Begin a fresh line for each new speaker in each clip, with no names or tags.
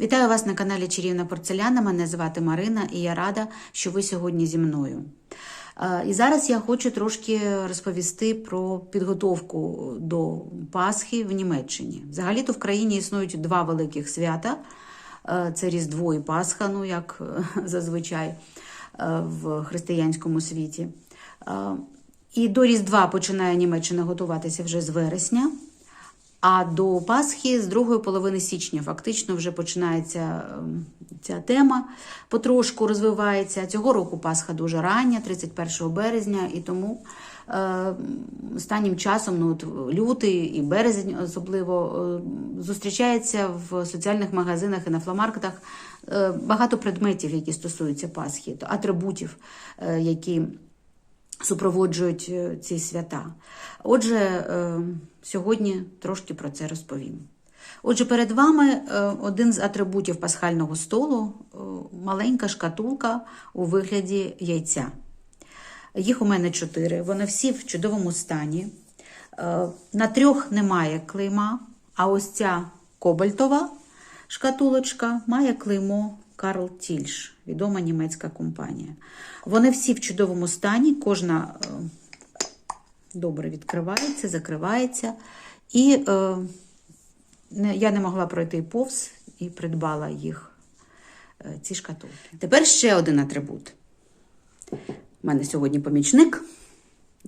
Вітаю вас на каналі Чарівна Порцеляна. Мене звати Марина і я рада, що ви сьогодні зі мною. Е, І зараз я хочу трошки розповісти про підготовку до Пасхи в Німеччині. Взагалі-то в країні існують два великих свята: Е, це Різдво і Пасха, ну як е, зазвичай в християнському світі. І до Різдва починає Німеччина готуватися вже з вересня. А до Пасхи з другої половини січня фактично вже починається ем, ця тема, потрошку розвивається. Цього року Пасха дуже рання, 31 березня, і тому е, останнім часом, ну от лютий і березень особливо, е, зустрічається в соціальних магазинах і на фломаркетах е, багато предметів, які стосуються Пасхи, то атрибутів, е, які супроводжують е, ці свята. Отже, е, сьогодні трошки про це розповім. Отже, перед вами е, один з атрибутів пасхального столу маленька шкатулка у вигляді яйця. Їх у мене чотири, вони всі в чудовому стані. На трьох немає клейма, а ось ця кобальтова шкатулочка має клеймо Карл Тільш, відома німецька компанія. Вони всі в чудовому стані, кожна е, добре відкривається, закривається. І е, я не могла пройти повз і придбала їх, е, ці шкатулки. Тепер ще один атрибут. У мене сьогодні помічник.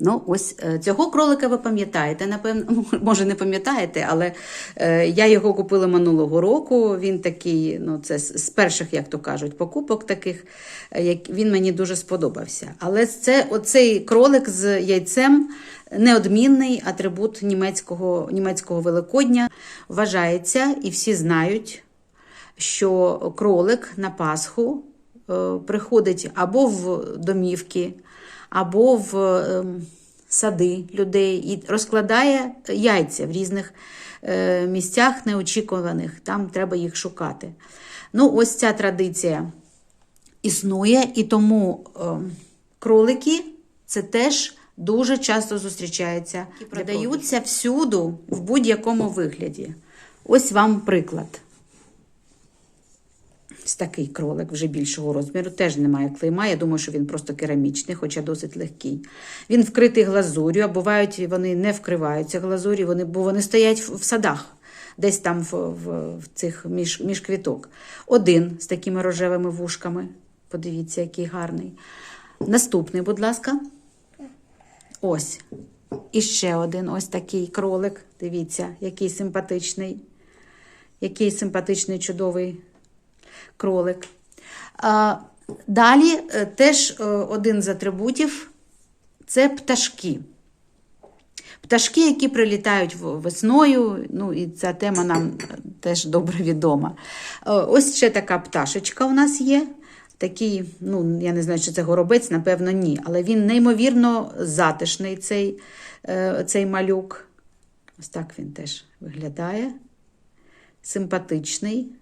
Ну, ось е, цього кролика ви пам'ятаєте, напевно, може, не пам'ятаєте, але е, я його купила минулого року. Він такий, ну, це з перших, як то кажуть, покупок таких, е, як він мені дуже сподобався. Але це оцей кролик з яйцем неодмінний атрибут німецького, німецького Великодня. Вважається, і всі знають, що кролик на Пасху приходить або в домівки, або в ем, сади людей і розкладає яйця в різних е, місцях неочікуваних, там треба їх шукати. Ну, ось ця традиція існує, і тому ем, кролики це теж дуже часто зустрічаються і продаються всюду в будь-якому вигляді. Ось вам приклад. Ось такий кролик вже більшого розміру, теж немає клейма. Я думаю, що він просто керамічний, хоча досить легкий. Він вкритий глазур'ю, а бувають вони не вкриваються глазур'ю, вони, бо вони стоять в, садах, десь там в, в, в цих між, між квіток. Один з такими рожевими вушками. Подивіться, який гарний. Наступний, будь ласка. Ось. І ще один ось такий кролик. Дивіться, який симпатичний. Який симпатичний, чудовий кролик. Далі е, теж е, один з атрибутів це пташки. Пташки, які прилітають весною, ну і ця тема нам теж добре відома. Е, Ось ще така пташечка у нас є. Такий, ну, я не знаю, чи це горобець, напевно, ні. Але він неймовірно затишний, цей, цей малюк. Ось так він теж виглядає. Симпатичний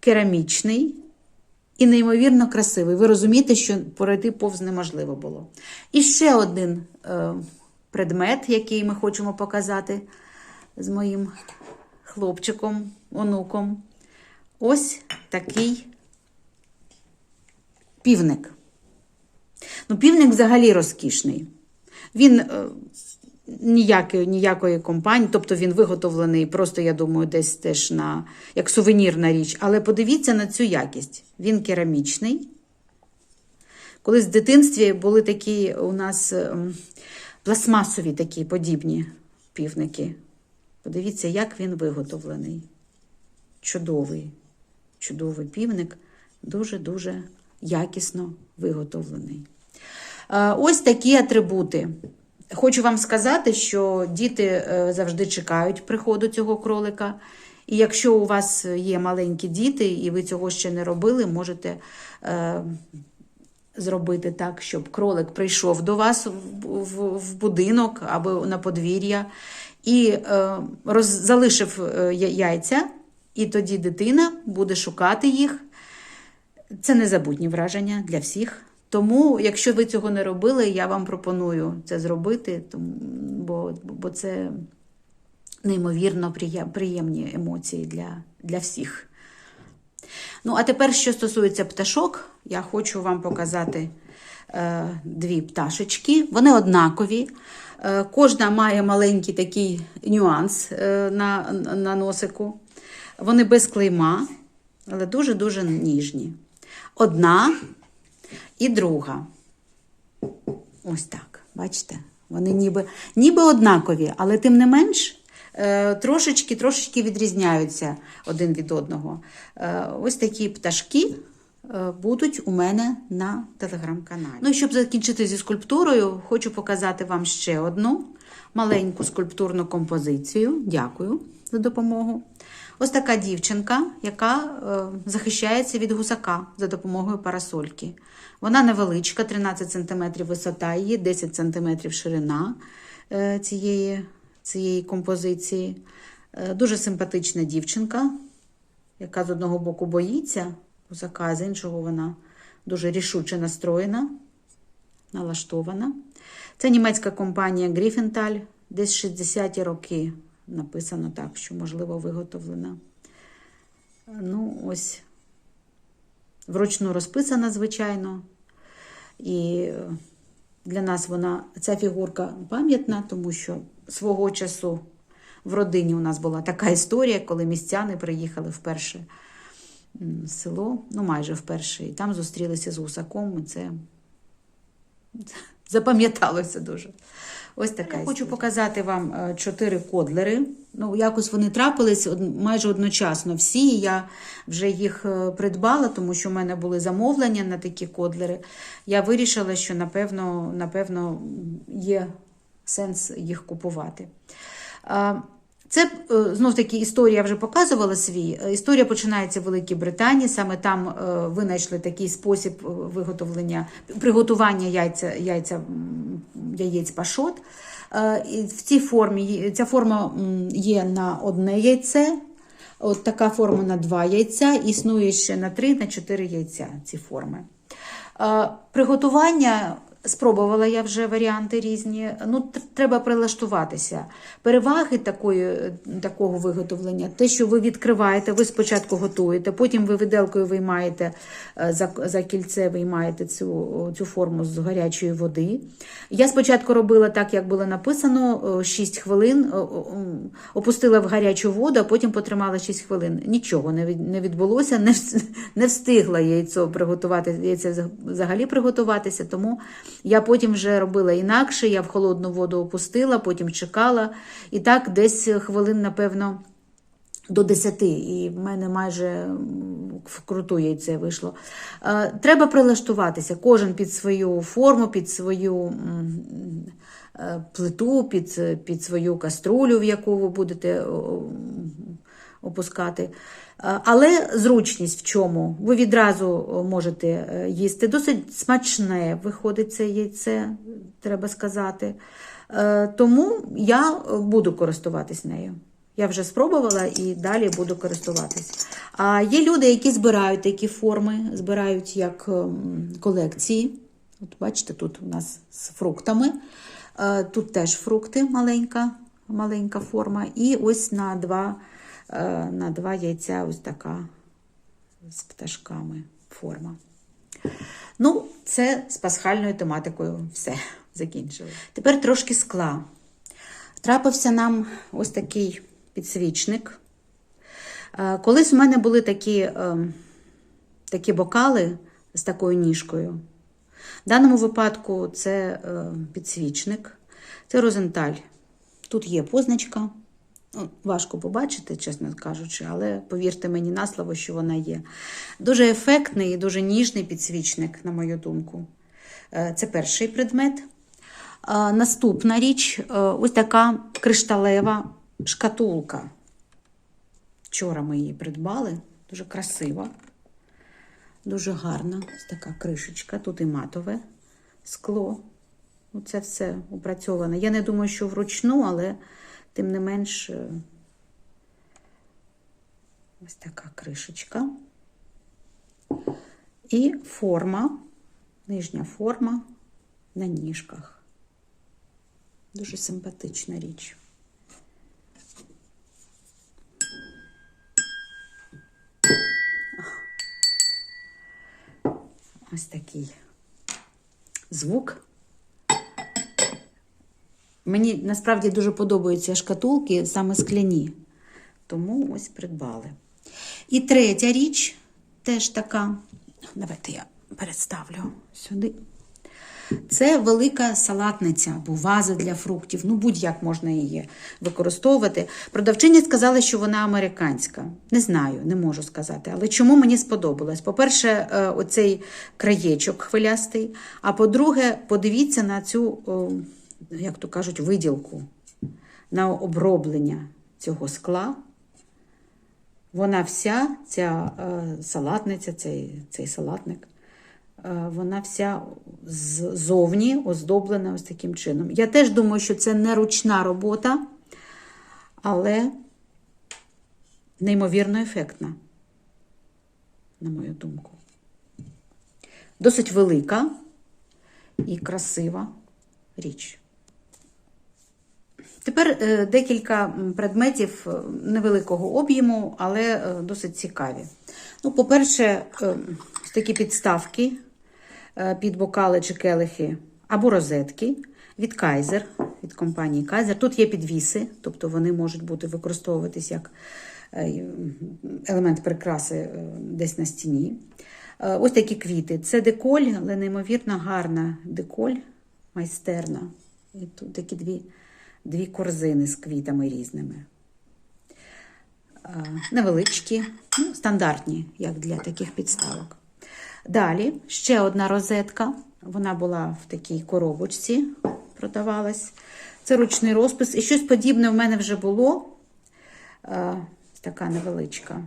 керамічний і неймовірно красивий. Ви розумієте, що пройти повз неможливо було. І ще один е, предмет, який ми хочемо показати з моїм хлопчиком, онуком. Ось такий півник. Ну, півник взагалі розкішний. Він е, ніякої, ніякої компанії, тобто він виготовлений просто, я думаю, десь теж на як сувенірна річ. Але подивіться на цю якість. Він керамічний. Колись в дитинстві були такі у нас ем, пластмасові такі подібні півники. Подивіться, як він виготовлений. Чудовий, чудовий півник, дуже-дуже якісно виготовлений. Е, Ось такі атрибути. Хочу вам сказати, що діти е, завжди чекають приходу цього кролика. І якщо у вас є маленькі діти, і ви цього ще не робили, можете е, зробити так, щоб кролик прийшов до вас в, в, в будинок або на подвір'я і е, роз, залишив е, яйця, і тоді дитина буде шукати їх. Це незабутні враження для всіх. Тому, якщо ви цього не робили, я вам пропоную це зробити, бо, бо це неймовірно приємні емоції для, для всіх. Ну, а тепер, що стосується пташок, я хочу вам показати е, дві пташечки. Вони однакові. Е, кожна має маленький такий нюанс е, на, на носику. Вони без клейма, але дуже-дуже ніжні. Одна і друга. Ось так, бачите? Вони ніби, ніби однакові, але тим не менш е, трошечки, трошечки відрізняються один від одного. Е, ось такі пташки е, будуть у мене на телеграм-каналі. Ну і щоб закінчити зі скульптурою, хочу показати вам ще одну маленьку скульптурну композицію. Дякую за допомогу. Ось така дівчинка, яка е, захищається від гусака за допомогою парасольки. Вона невеличка, 13 см висота її, 10 см ширина е, цієї, цієї композиції. Е, дуже симпатична дівчинка, яка з одного боку боїться гусака, а з іншого вона дуже рішуче настроєна, налаштована. Це німецька компанія Гріфенталь, десь 60-ті роки написано так, що, можливо, виготовлена. Ну, ось вручну розписана, звичайно. І для нас вона, ця фігурка пам'ятна, тому що свого часу в родині у нас була така історія, коли містяни приїхали вперше в село, ну майже вперше, і там зустрілися з гусаком. І це запам'яталося дуже. Ось така. Я хочу показати вам е, чотири кодлери. Ну, якось вони трапились майже одночасно. Всі я вже їх е, придбала, тому що в мене були замовлення на такі кодлери. Я вирішила, що напевно, напевно є сенс їх купувати. Це знов таки історія вже показувала свій. Е, Історія починається в Великій Британії. Саме там е, винайшли такий спосіб е, виготовлення приготування яйця, яйця яєць пашот. Е, в цій формі ця форма є на одне яйце. От така форма на два яйця, існує ще на три, на чотири яйця ці форми. Е, Приготування спробувала я вже варіанти різні. Ну, треба прилаштуватися. Переваги такої, такого виготовлення, те, що ви відкриваєте, ви спочатку готуєте, потім ви виделкою виймаєте е, за, за кільце, виймаєте цю, цю форму з гарячої води. Я спочатку робила так, як було написано, е, 6 хвилин, е, е, м, опустила в гарячу воду, а потім потримала 6 хвилин. Нічого не відбулося, не, не встигла яйцо приготувати, яйце взагалі приготуватися, тому я потім вже робила інакше, я в холодну воду опустила, потім чекала. І так десь хвилин, напевно, до 10, і в мене майже вкруту яйце вийшло. Е, Треба прилаштуватися, кожен під свою форму, під свою е, плиту, під, під свою каструлю, в яку ви будете опускати. Е, Але зручність в чому? Ви відразу можете е, їсти. Досить смачне виходить це яйце, треба сказати. Е, Тому я буду користуватись нею. Я вже спробувала і далі буду користуватись. А є люди, які збирають такі форми, збирають як ем, колекції. От бачите, тут у нас з фруктами. Е, Тут теж фрукти, маленька, маленька форма. І ось на два, е, на два яйця ось така з пташками форма. Ну, це з пасхальною тематикою все закінчили. Тепер трошки скла. Трапився нам ось такий підсвічник. Е, Колись у мене були такі, е, такі бокали з такою ніжкою. В даному випадку це е, підсвічник, це розенталь. Тут є позначка. Ну, Важко побачити, чесно кажучи, але повірте мені на слово, що вона є. Дуже ефектний і дуже ніжний підсвічник, на мою думку. Е, Це перший предмет. Наступна річ е, ось така кришталева шкатулка. Вчора ми її придбали, дуже красива, дуже гарна. Ось така кришечка. Тут і матове скло. Це все опрацьоване. Я не думаю, що вручну, але тим не менш, е, ось така кришечка. І форма, нижня форма на ніжках. Дуже симпатична річ. ось такий звук. Мені насправді дуже подобаються шкатулки, саме скляні. Тому ось придбали. І третя річ теж така. Давайте я переставлю сюди. Це велика салатниця або ваза для фруктів. Ну, будь-як можна її використовувати. Продавчині сказали, що вона американська. Не знаю, не можу сказати. Але чому мені сподобалось? По-перше, е, оцей краєчок хвилястий. А по-друге, подивіться на цю, о, як то кажуть, виділку, на оброблення цього скла. Вона вся, ця е, салатниця, цей, цей салатник, е, вона вся ззовні оздоблена ось таким чином. Я теж думаю, що це не ручна робота, але неймовірно ефектна, на мою думку. Досить велика і красива річ. Тепер е, декілька предметів е, невеликого об'єму, але е, досить цікаві. Ну, по-перше, такі підставки під бокали чи келихи або розетки від Kaiser, від компанії Kaiser. Тут є підвіси, тобто вони можуть бути використовуватись як елемент прикраси десь на стіні. Ось такі квіти. Це деколь, але неймовірно гарна деколь, майстерна. І тут такі дві, дві корзини з квітами різними. Е, Невеличкі, ну, стандартні, як для таких підставок. Далі ще одна розетка. Вона була в такій коробочці, продавалась. Це ручний розпис. І щось подібне в мене вже було. Е, Така невеличка.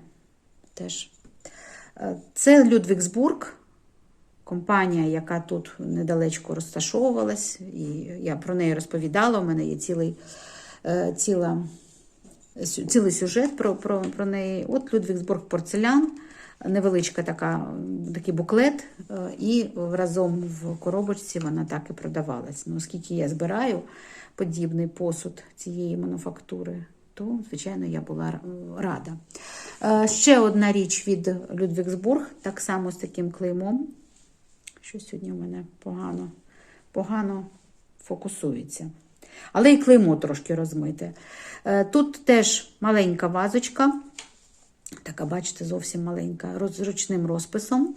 Теж. Е, Це Людвігсбург, компанія, яка тут недалечко розташовувалась. І я про неї розповідала. У мене є цілий, е, ціла, цілий сюжет про, про, про неї. От Людвігсбург порцелян, невеличка така, такий буклет, е, і разом в коробочці вона так і продавалась. Ну, оскільки я збираю подібний посуд цієї мануфактури, то, звичайно, я була рада. Е, Ще одна річ від Людвігсбург, так само з таким клеймом. Що сьогодні у мене погано, погано фокусується. Але і клеймо трошки розмите. Е, Тут теж маленька вазочка, така, бачите, зовсім маленька, з ручним розписом,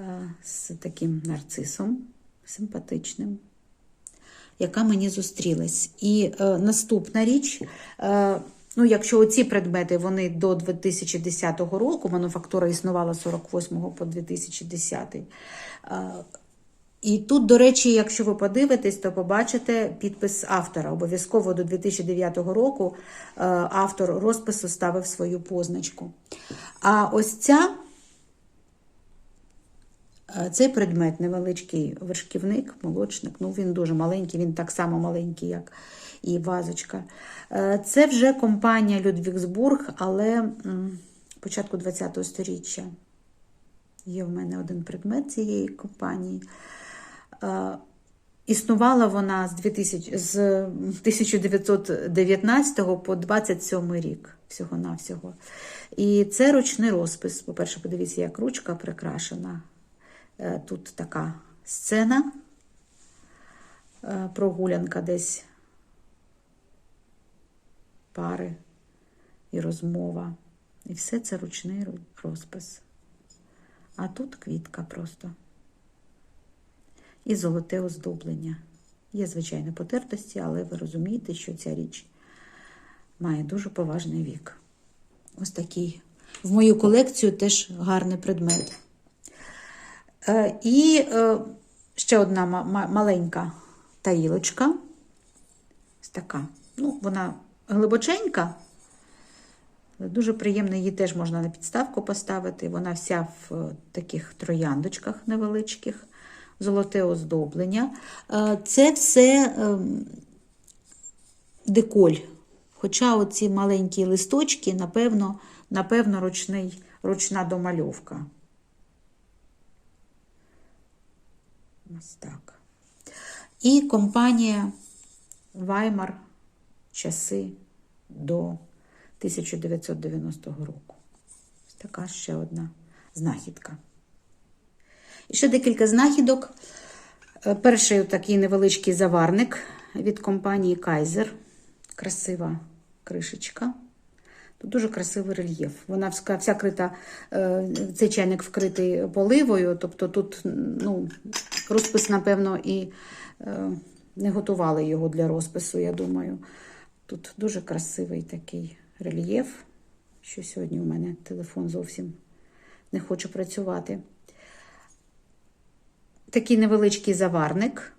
е, з таким нарцисом симпатичним яка мені зустрілась. І е, наступна річ, е, ну, якщо оці предмети вони до 2010 року, мануфактура існувала з 48 по 2010. Е, і тут, до речі, якщо ви подивитесь, то побачите підпис автора. Обов'язково до 2009 року е, автор розпису ставив свою позначку. А ось ця Е, Цей предмет невеличкий вершківник, молочник. Ну, він дуже маленький, він так само маленький, як і вазочка. Е, Це вже компанія Людвігсбург, але початку ХХ століття. Є в мене один предмет цієї компанії. Е, Існувала вона з 2000, з 1919 по 27 рік всього-навсього. І це ручний розпис. По-перше, подивіться, як ручка прикрашена. Е, Тут така сцена, прогулянка десь пари і розмова. І все це ручний розпис. А тут квітка просто. І золоте оздоблення. Є, звичайно, потертості, але ви розумієте, що ця річ має дуже поважний вік. Ось такий. В мою колекцію теж гарний предмет. Е, І е, ще одна ма- ма- маленька тарілочка. Ось така. Ну, вона глибоченька, дуже приємно, її теж можна на підставку поставити. Вона вся в е, таких трояндочках невеличких, золоте оздоблення. Е, Це все ем, деколь. Хоча оці маленькі листочки, напевно, напевно ручний, ручна домальовка. Ось так. І компанія Weimar часи до 1990 року. Ось така ще одна знахідка. І ще декілька знахідок. Е, Перший такий невеличкий заварник від компанії Kaiser. Красива кришечка. Тут дуже красивий рельєф. Вона вся, крита, е, цей чайник вкритий поливою, тобто тут ну, розпис, напевно, і е, не готували його для розпису, я думаю. Тут дуже красивий такий рельєф, що сьогодні у мене телефон зовсім не хоче працювати. Такий невеличкий заварник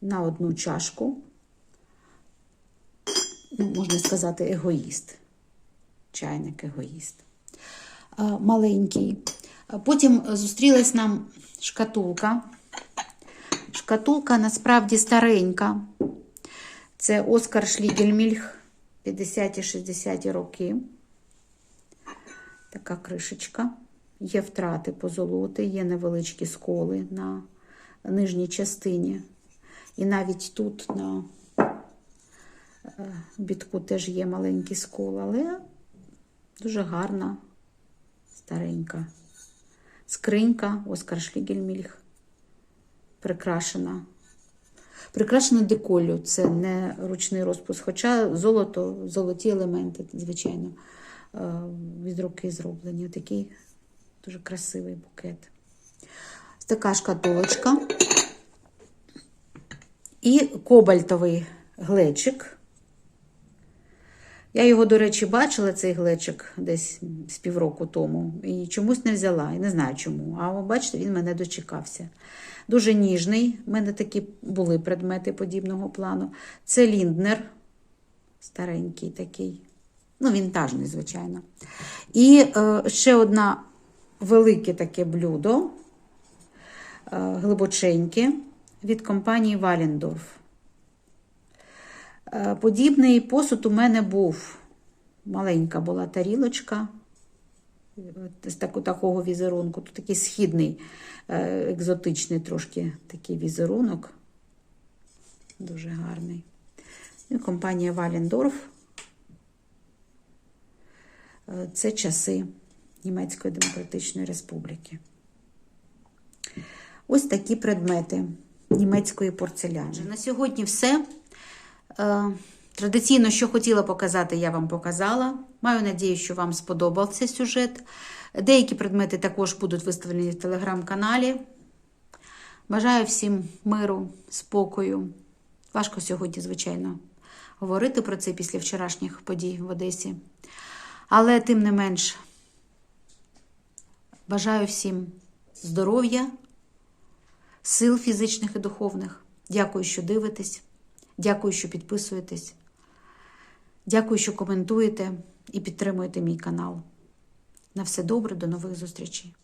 на одну чашку. Ну, можна сказати, егоїст. Чайник егоїст. Маленький. Потім зустрілась нам шкатулка. Шкатулка насправді старенька. Це Оскар Шлігельмільх 50-60 роки. Така кришечка. Є втрати позолоти, є невеличкі сколи на нижній частині. І навіть тут на е, бітку теж є маленький скол, але дуже гарна, старенька. Скринька Оскар Шлігельмільх. Прикрашена. Прикрашена деколлю, це не ручний розпис, хоча золото, золоті елементи, звичайно, е, від руки зроблені. Такий дуже красивий букет. Така шкатулочка. І кобальтовий глечик. Я його, до речі, бачила, цей глечик десь з півроку тому, і чомусь не взяла. І не знаю чому. А бачите, він мене дочекався. Дуже ніжний. У мене такі були предмети подібного плану. Це Лінднер, старенький такий. Ну, вінтажний, звичайно. І е, ще одна велике таке блюдо, е, глибоченьке, від компанії Валендорф. Е, Подібний посуд у мене був. Маленька була тарілочка з такого візерунку. Тут такий східний, е, екзотичний трошки такий візерунок. Дуже гарний. І компанія Валендорф. Е, Це часи Німецької Демократичної Республіки. Ось такі предмети німецької порцеляни. На сьогодні все. Е, Традиційно, що хотіла показати, я вам показала. Маю надію, що вам сподобався сюжет. Деякі предмети також будуть виставлені в телеграм-каналі. Бажаю всім миру, спокою. Важко сьогодні, звичайно, говорити про це після вчорашніх подій в Одесі. Але, тим не менш, бажаю всім здоров'я, сил фізичних і духовних. Дякую, що дивитесь. Дякую, що підписуєтесь. Дякую, що коментуєте і підтримуєте мій канал. На все добре, до нових зустрічей.